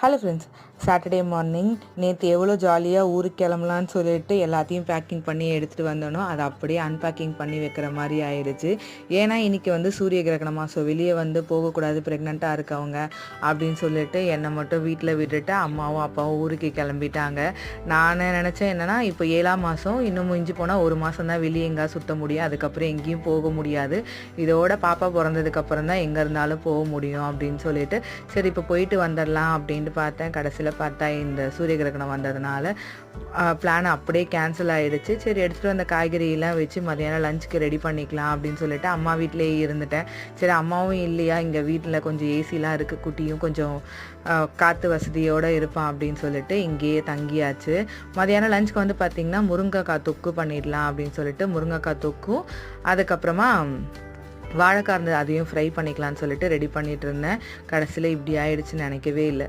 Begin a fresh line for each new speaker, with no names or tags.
Hello friends Saturday morning நேற்று எவ்வளோ ஜாலியாக ஊருக்கு கிளம்பலான்னு சொல்லிட்டு எல்லாத்தையும் பேக்கிங் பண்ணி எடுத்துகிட்டு வந்தோனோ அதை அப்படியே அன்பேக்கிங் பண்ணி வைக்கிற மாதிரி ஆயிடுச்சு. ஏன்னா இன்றைக்கி வந்து சூரிய கிரகணமாக ஸோ வெளியே வந்து போகக்கூடாது ப்ரெக்னெண்ட்டாக இருக்கவங்க அப்படின்னு சொல்லிட்டு என்னை மட்டும் வீட்டில் விட்டுட்டு அம்மாவும் அப்பாவும் ஊருக்கு கிளம்பிட்டாங்க. நான் நினச்சேன் என்னென்னா இப்போ ஏழாம் மாதம் இன்னும் முடிஞ்சு போனால் ஒரு மாதம் தான் வெளியே எங்கேயா சுற்ற முடியும். அதுக்கப்புறம் எங்கேயும் போக முடியாது. இதோட பாப்பா பிறந்ததுக்கப்புறம் தான் எங்கே இருந்தாலும் போக முடியும் அப்படின்னு சொல்லிட்டு சரி இப்போ போயிட்டு வந்துடலாம் அப்படின்னு அப்படின்ட்டு பார்த்தேன். கடைசியில் பார்த்தா இந்த சூரிய கிரகணம் வந்ததுனால பிளான் அப்படியே கேன்சல் ஆகிடுச்சு சரி எடுத்துகிட்டு வந்த காய்கறியெல்லாம் வச்சு மதியானம் லஞ்சுக்கு ரெடி பண்ணிக்கலாம் அப்படின்னு சொல்லிட்டு அம்மா வீட்டிலேயே இருந்துட்டேன். சரி அம்மாவும் இல்லையா? இங்கே வீட்டில் கொஞ்சம் ஏசிலாம் இருக்குது குட்டியும் கொஞ்சம் காற்று வசதியோடு இருப்பான் அப்படின்னு சொல்லிட்டு இங்கேயே தங்கியாச்சு. மதியானம் லஞ்சுக்கு வந்து பார்த்திங்கன்னா முருங்கைக்காய் தொக்கு பண்ணிடலாம் அப்படின்னு சொல்லிட்டு முருங்கைக்காய் தொக்கும். அதுக்கப்புறமா வாழைக்காய் இருந்தது அதையும் ஃப்ரை பண்ணிக்கலாம்னு சொல்லிட்டு ரெடி பண்ணிட்டு இருந்தேன். கடைசியில் இப்படி ஆயிடுச்சுன்னு நினைக்கவே இல்லை.